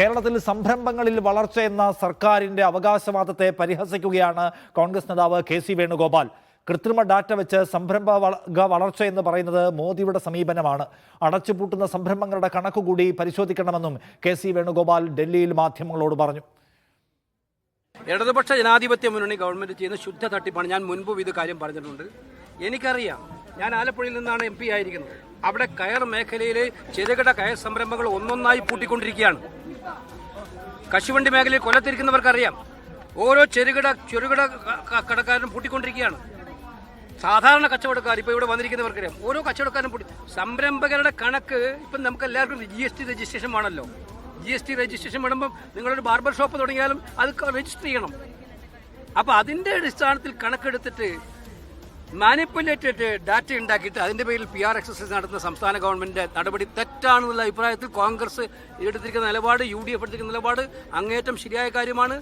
കേരളത്തിൽ സംരംഭങ്ങളിൽ വളർച്ച എന്ന സർക്കാരിന്റെ അവകാശവാദത്തെ പരിഹസിക്കുകയാണ് കോൺഗ്രസ് നേതാവ് കെ സി വേണുഗോപാൽ. കൃത്രിമ ഡാറ്റ വെച്ച് സംരംഭ വളർച്ച എന്ന് പറയുന്നത് മോദിയുടെ സമീപനമാണ്. അടച്ചുപൂട്ടുന്ന സംരംഭങ്ങളുടെ കണക്കുകൂടി പരിശോധിക്കണമെന്നും കെ സി വേണുഗോപാൽ ഡൽഹിയിൽ മാധ്യമങ്ങളോട് പറഞ്ഞു. ഇടതുപക്ഷ ജനാധിപത്യ മുന്നണി ഗവൺമെന്റ് ചെയ്യുന്ന ശുദ്ധ തട്ടിപ്പാണ്. ഞാൻ മുൻപും ഇത് കാര്യം പറഞ്ഞിട്ടുണ്ട്. എനിക്കറിയാം. ഞാൻ ആലപ്പുഴയിൽ നിന്നാണ് എം പി ആയിരിക്കുന്നത്. അവിടെ കയർ മേഖലയിലെ ചെറുകിട കയർ സംരംഭങ്ങൾ ഒന്നൊന്നായി പൂട്ടിക്കൊണ്ടിരിക്കുകയാണ്. കശുവണ്ടി മേഖലയിൽ കൊല്ലത്തിരിക്കുന്നവർക്കറിയാം ഓരോ ചെറുകിട ചെറുകിട കടക്കാരനും പൂട്ടിക്കൊണ്ടിരിക്കുകയാണ്. സാധാരണ കച്ചവടക്കാർ ഇപ്പോൾ ഇവിടെ വന്നിരിക്കുന്നവർക്കറിയാം. ഓരോ കച്ചവടക്കാരും പൂട്ടി. സംരംഭകരുടെ കണക്ക് ഇപ്പം നമുക്ക് എല്ലാവർക്കും ജി എസ് ടി രജിസ്ട്രേഷൻ വേണമല്ലോ. ജി എസ് ടി രജിസ്ട്രേഷൻ വേണമ്പം നിങ്ങളൊരു ബാർബർ ഷോപ്പ് തുടങ്ങിയാലും അത് രജിസ്റ്റർ ചെയ്യണം. അപ്പോൾ അതിന്റെ അടിസ്ഥാനത്തിൽ കണക്കെടുത്തിട്ട് മാനിപ്പുലേറ്റഡ് ഡാറ്റ ഉണ്ടാക്കിയിട്ട് അതിന്റെ പേരിൽ പി ആർ എക്സസൈസ് നടത്തുന്ന സംസ്ഥാന ഗവൺമെന്റ് നടപടി തെറ്റാണെന്നുള്ള അഭിപ്രായത്തിൽ കോൺഗ്രസ് എടുത്തിരിക്കുന്ന നിലപാട് യു ഡി എഫ് എടുത്തിരിക്കുന്ന നിലപാട് അങ്ങേയറ്റം ശരിയായ കാര്യമാണ്.